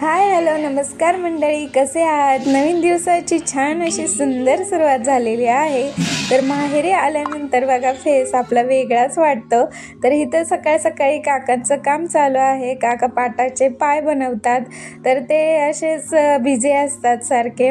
Hi hello नमस्कार मंडळी. कसे आहात? नवीन दिवसाची छान अशी सुंदर सुरुवात झालेली आहे. तर माहेरी आल्यानंतर बघा फेस आपला वेगळाच वाटतो. तर इथं सकाळ सकाळी काकांचं काम चालू आहे. काका पाटाचे पाय बनवतात. तर ते असेच बिझी असतात सारखे.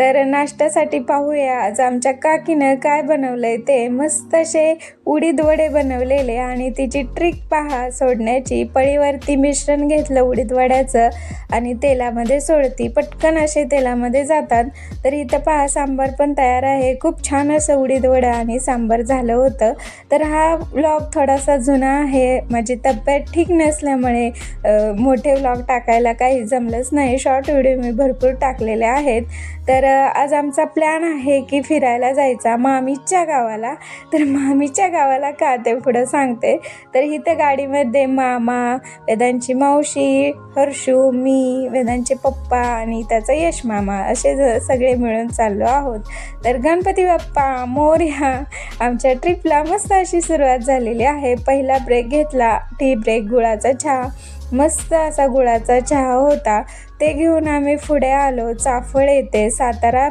तर नाश्त्यासाठी पाहूया. आज आमच्या काकीनं काय बनवलंय ते मस्त असे उडीद वडे बनवलेले आणि तिची ट्रिक पहा सोडण्याची. पळीवरती मिश्रण घेतलं उडीद वड्याचं आणि तेलामध्ये सोडती. पटकन असे तेलामध्ये जातात. तर इथं पहा सांबार पण तयार आहे. खूप छान असं उडीद वडं आणि सांबार झालं होतं. तर हा व्लॉग थोडासा जुना आहे. माझी तब्येत ठीक नसल्यामुळे मोठे व्लॉग टाकायला काही जमलंच नाही. शॉर्ट व्हिडिओ मी भरपूर टाकलेले आहेत. तर आज आमचा प्लॅन आहे की फिरायला जायचा मामीच्या गावाला. तर मामीच्या गावाला का ते पुढं सांगते. तर इथं गाडीमध्ये मामा वेदांची मावशी हर्षू मी वेदांचे पप्पा आणि त्याचा यश मामा असे सगळे मिळून चाललो आहोत. तर गणपती बाप्पा मोर्या आमच्या ट्रिपला मस्त अशी सुरुवात झालेली आहे. पहिला ब्रेक घेतला टी ब्रेक गुळाचा चहा. मस्त असा गुळाचा चहा होता. ते घेऊन आम्ही पुढे आलो. चाफळ येथे सातारा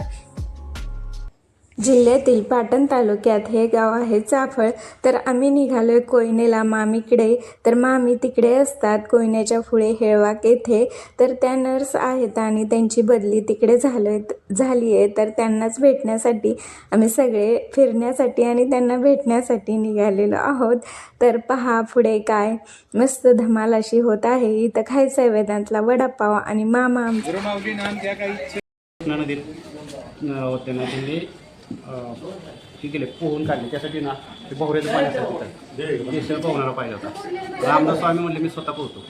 जिल्ह्यातील पाटण तालुक्यात हे गाव आहे चाफळ. तर आम्ही निघालोय कोयनेला मामीकडे. तर मामी तिकडे असतात कोयनेच्या पुढे हेळवाक येथे. तर त्या नर्स आहेत आणि त्यांची बदली तिकडे झालोय झाली आहे तर त्यांनाच भेटण्यासाठी आम्ही सगळे फिरण्यासाठी आणि त्यांना भेटण्यासाठी निघालेलो आहोत. तर पहा पुढे काय मस्त धमाल अशी होत आहे. इथं खायचं आहे वेदांतला वडापाव आणि मामा हे केले पोहून काढले. त्यासाठी ना ते बोहऱ्याचं पाण्यासाठी देशाला पोहणारा पाहिजे होता. रामदास स्वामी म्हणले मी स्वतः पोहतो.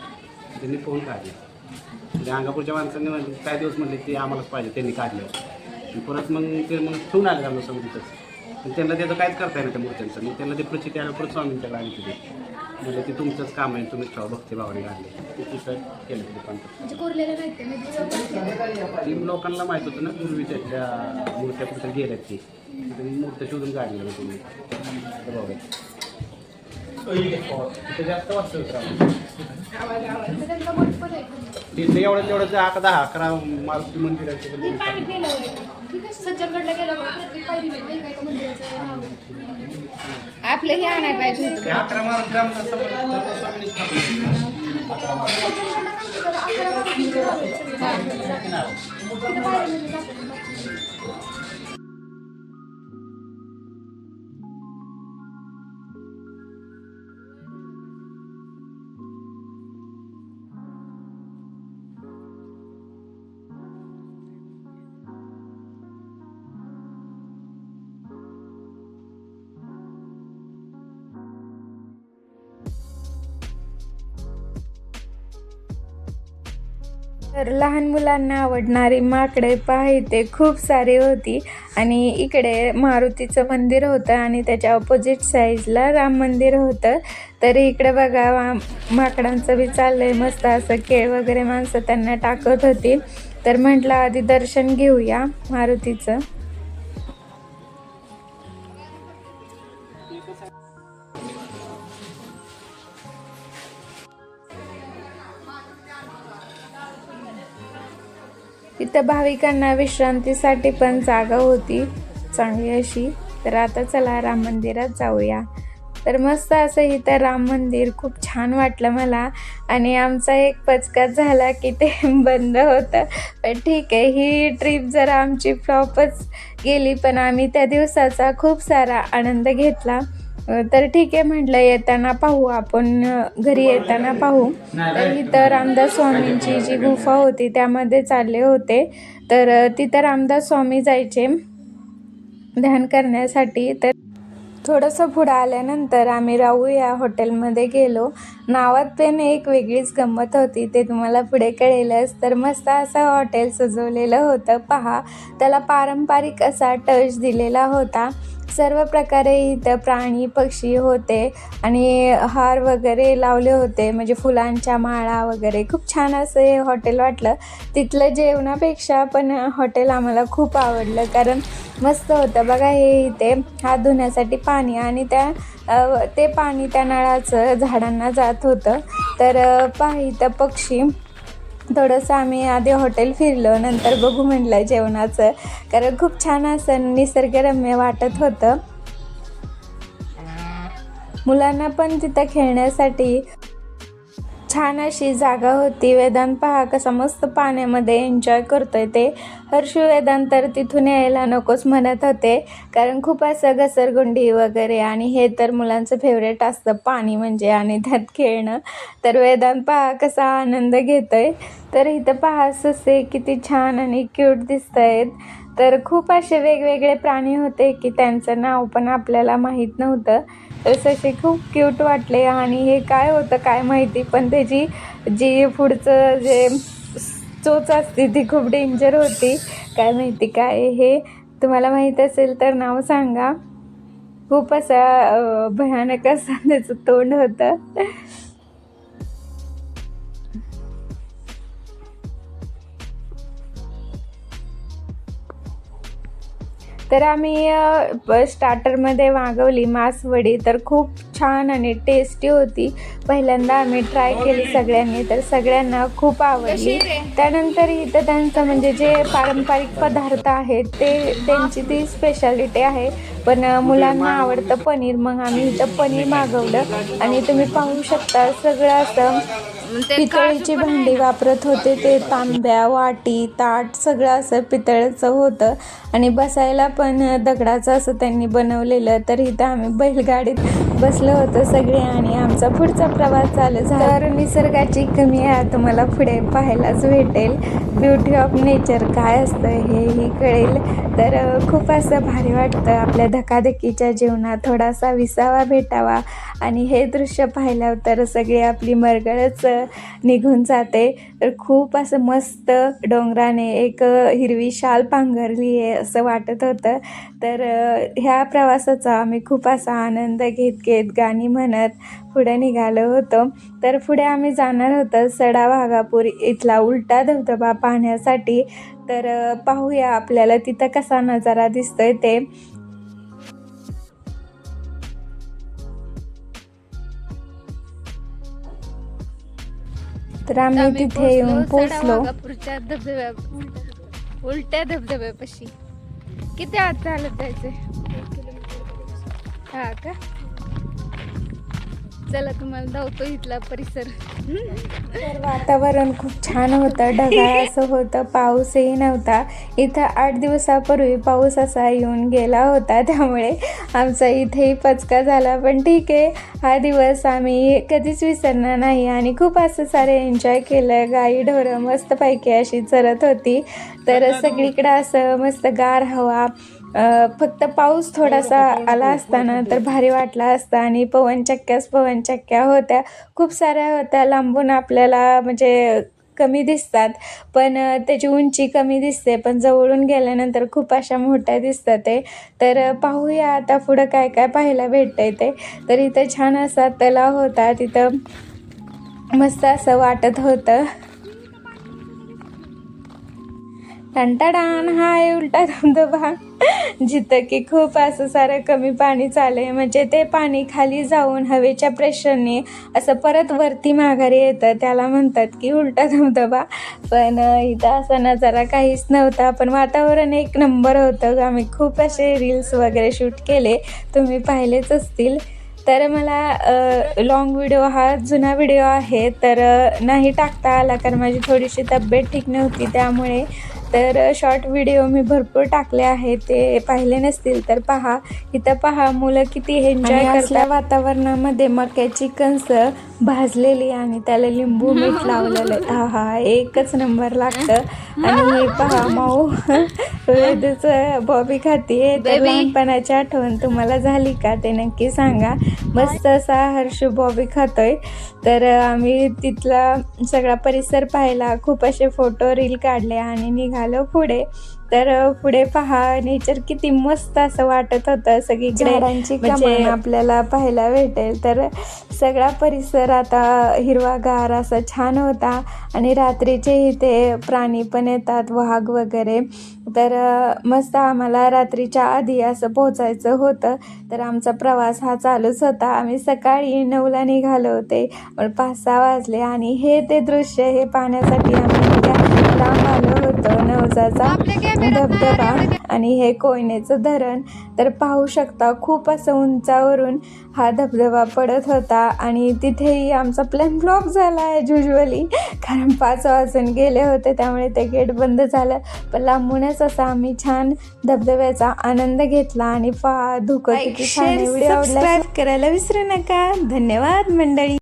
त्यांनी पोहून काढले. म्हणजे अंगापूरच्या माणसांनी म्हणले काय दिवस म्हणले ते आम्हालाच पाहिजे. त्यांनी काढले. परत मग ते मग ठेवून आले रामदास स्वामी तिथंच त्यांना त्याचं काहीच करता येणार त्या मूर्त्यांचं. मग त्यांना ते प्रचिती आलं परत स्वामींच्याकडे आली तिथे म्हणजे ते तुमचंच काम आहे तुम्हीच ठेवा भक्तीभावाने काढले ते तिथं केलं ते पण. म्हणजे कोरलेलं चौकट ती लोकांना माहीत होतं ना पूर्वी त्याच्या मूर्त्या कुठं गेल्यात ती. त्यांनी मूर्त्या शोधून काढल्या तुम्ही. बघा. तिथं जास्त वाजतं म्हणजे तिथे एवढं तेवढं आता दहा अकरा मारुती मंदिराचे मी पाणी पिलं होतं. ठीक आहे सज्जनगडला तर लहान मुलांना आवडणारी माकडे पाहिते खूप सारी होती. आणि इकडे मारुतीचं मंदिर होतं आणि त्याच्या ऑपोजिट साईडला राम मंदिर होतं. तर इकडे बघा माकडांचं बी चाललंय मस्त असं केळ वगैरे माणसं त्यांना टाकत होती. तर म्हटलं आधी दर्शन घेऊया मारुतीचं. इथं भाविकांना विश्रांतीसाठी पण जागा होती चांगली अशी. तर आता चला राम मंदिरात जाऊया. तर मस्त असं इथं राम मंदिर खूप छान वाटलं मला. आणि आमचा एक पचकाच झाला की ते बंद होतं. पण ठीक आहे ही ट्रिप जरा आमची फ्लॉपच गेली. पण आम्ही त्या दिवसाचा खूप सारा आनंद घेतला. तर ठीक आहे म्हटलं येताना पाहू. आपण घरी येताना पाहू. तर इथं रामदास स्वामींची जी गुफा होती त्यामध्ये चालले होते. तर तिथं रामदास स्वामी जायचे ध्यान करण्यासाठी. तर थोडंसं पुढं आल्यानंतर आम्ही राहू या हॉटेलमध्ये गेलो. नावात पण एक वेगळीच गंमत होती. ते तुम्हाला पुढे कळेलच. तर मस्त असं हॉटेल सजवलेलं होतं. पहा त्याला पारंपरिक असा टच दिलेला होता. सर्व प्रकारे इथं प्राणी पक्षी होते आणि हार वगैरे लावले होते. म्हणजे फुलांच्या माळा वगैरे. खूप छान असं हे हॉटेल वाटलं. तिथलं जेवणापेक्षा पण हॉटेल आम्हाला खूप आवडलं. कारण मस्त होतं. बघा हे इथे. हात धुण्यासाठी पाणी आणि त्या ते पाणी त्या नळाचं झाडांना जात होतं. तर अ, इथं पक्षी थोडंसं आम्ही आधी हॉटेल फिरलो नंतर बघू म्हटलं जेवणाचं. कारण खूप छान असं निसर्गरम्य वाटत होतं. मुलांना पण तिथं खेळण्यासाठी छान अशी जागा होती. वेदांत पहा कसा मस्त पाण्यामध्ये एन्जॉय करतोय ते. हर्षू वेदांत तर तिथून यायला नकोच म्हणत होते. कारण खूप असं घसरगुंडी वगैरे आणि हे तर मुलांचं फेवरेट असतं पाणी म्हणजे आणि त्यात खेळणं. तर वेदांत पहा कसा आनंद घेतोय. तर इथं पहा ससे किती छान आणि क्यूट दिसत आहेत तर खूप असे वेगवेगळे प्राणी होते की त्यांचं नाव पण आपल्याला माहीत नव्हतं. तर ससे खूप क्यूट वाटले आणि हे काय होतं काय माहिती पण त्याची जी पुढचं जे चोच असते ती खूप डेंजर होती. काय माहिती काय हे तुम्हाला माहीत असेल तर नाव सांगा. खूप असा भयानक असं त्याचं तोंड होतं. तर आम्ही स्टार्टरमध्ये मागवली मासवडी तर खूप छान आणि टेस्टी होती. पहिल्यांदा आम्ही ट्राय केली सगळ्यांनी तर सगळ्यांना खूप आवडली. त्यानंतर इथं त्यांचं म्हणजे जे पारंपरिक पदार्थ आहेत ते त्यांची ती स्पेशालिटी आहे. पण मुलांना आवडतं पनीर मग आम्ही इथं पनीर मागवलं. आणि तुम्ही पाहू शकता सगळं असं पितळेची भांडी वापरत होते ते तांब्या वाटी ताट सगळं असं पितळेचं होतं. आणि बसायला पण दगडाचं असं त्यांनी बनवलेलं. तर इथं आम्ही बैलगाडीत बसलो होतो सगळे आणि आमचा पुढचा प्रवास चालू झाला. तर निसर्गाची कमी आहे तुम्हाला पुढे पाहायलाच भेटेल. ब्युटी ऑफ नेचर काय असतं हेही कळेल. तर खूप असं भारी वाटतं आपल्या धकाधकीच्या जीवनात थोडासा विसावा भेटावा. आणि हे दृश्य पाहिल्यावर तर सगळी आपली मरगळच निघून जाते. तर खूप असं मस्त डोंगराने एक हिरवी शाल पांघरली आहे असं वाटत होतं. तर ह्या प्रवासाचा आम्ही खूप असा आनंद घेत घेत गाणी म्हणत पुढे निघालो होतो. तर पुढे आम्ही जाणार होतो सडा वाघापूर. इथला उलटा धबधबा पाहण्यासाठी. तर पाहूया आपल्याला तिथं कसा नजारा दिसतोय ते. तर आम्ही तिथे येऊन पोचलो पुढच्या धबधब्या उलट्या धबधब्यापाशी. किती आत चालत जायचंय हा का? चला तुम्हाला धावतो इथला परिसर. तर वातावरण खूप छान होतं. ढगाळ असं होतं पाऊसही नव्हता. इथं आठ दिवसापूर्वी पाऊस असा येऊन गेला होता त्यामुळे आमचा इथेही पचका झाला. पण ठीक आहे हा दिवस आम्ही कधीच विसरणार नाही. आणि खूप असं सारे एन्जॉय केलं. गाई ढोरं मस्तपैकी अशी चरत होती. तर सगळीकडं असं मस्त गार हवा. फक्त पाऊस थोडासा आला असताना तर भारी वाटला असता आणि पवनचक्क्याच पवनचक्क्या होत्या. खूप साऱ्या होत्या. लांबून आपल्याला म्हणजे कमी दिसतात. पण त्याची उंची कमी दिसते. पण जवळून गेल्यानंतर खूप अशा मोठ्या दिसतात ते. तर पाहूया आता पुढं काय काय पाहायला भेटतंय ते. तर इथं छान असा तलाव होता. तिथं मस्त असं वाटत होतं. टंटाडान हाय उलटा धबधबा. जिथं की खूप असं सारं कमी पाणी चालले म्हणजे ते पाणी खाली जाऊन हवेच्या प्रेशरने असं परत वरती माघारी येतं. त्याला म्हणतात की उलटा धबधबा. पण इथं असा नजारा काहीच नव्हता. पण वातावरण एक नंबर होतं आम्ही खूप असे रील्स वगैरे शूट केले. तुम्ही पाहिलेच असतील. तर मला लॉंग व्हिडिओ हा जुना व्हिडिओ आहे. तर नाही टाकता आला. कारण माझी थोडीशी तब्येत ठीक नव्हती. त्यामुळे तर शॉर्ट व्हिडिओ मी भरपूर टाकले आहेत ते पाहिले नसतील तर पहा. इथं पहा मुलं किती एन्जॉय करतात. वातावरणामध्ये मक्याची कणस भाजलेली आणि त्याला लिंबू मीठ लावलेलं हा हा एकच नंबर लागतं. आणि हे पहा माऊ वेदूचं बॉबी खाती तर लहानपणाची आठवण तुम्हाला झाली का? ते नक्की सांगा. मस्त असा हर्ष बॉबी खातोय. तर आम्ही तिथला सगळा परिसर पाहिला. खूप असे फोटो रील काढले आणि निघालो पुढे. तर पुढे पहा नेचर किती मस्त असं वाटत होतं. सगळीकडे म्हणजे आपल्याला पाहायला भेटेल. तर सगळा परिसर आता हिरवागार असा छान होता. आणि रात्रीचे इथे प्राणी पण येतात वाघ वगैरे. तर मस्त आम्हाला रात्रीच्या आधी असं पोचायचं होतं. तर आमचा प्रवास हा चालूच होता. आम्ही सकाळी नऊला निघालो होते. पण पाच सहा वाजले आणि हे ते दृश्य हे पाहण्यासाठी आम्ही पावसाचा धबधबा आणि हे कोयनेचं धरण. तर पाहू शकता खूप असं उंचावरून हा धबधबा पडत होता आणि तिथेही आमचा प्लॅन फ्लॉप झाला आहे युजली कारण पाच वाजून गेले होते त्यामुळे ते गेट बंद झालं. पण लांबूनच असा आम्ही छान धबधब्याचा आनंद घेतला आणि पहा धुकं किती छान व्हिडिओ करायला विसरू नका. धन्यवाद मंडळी.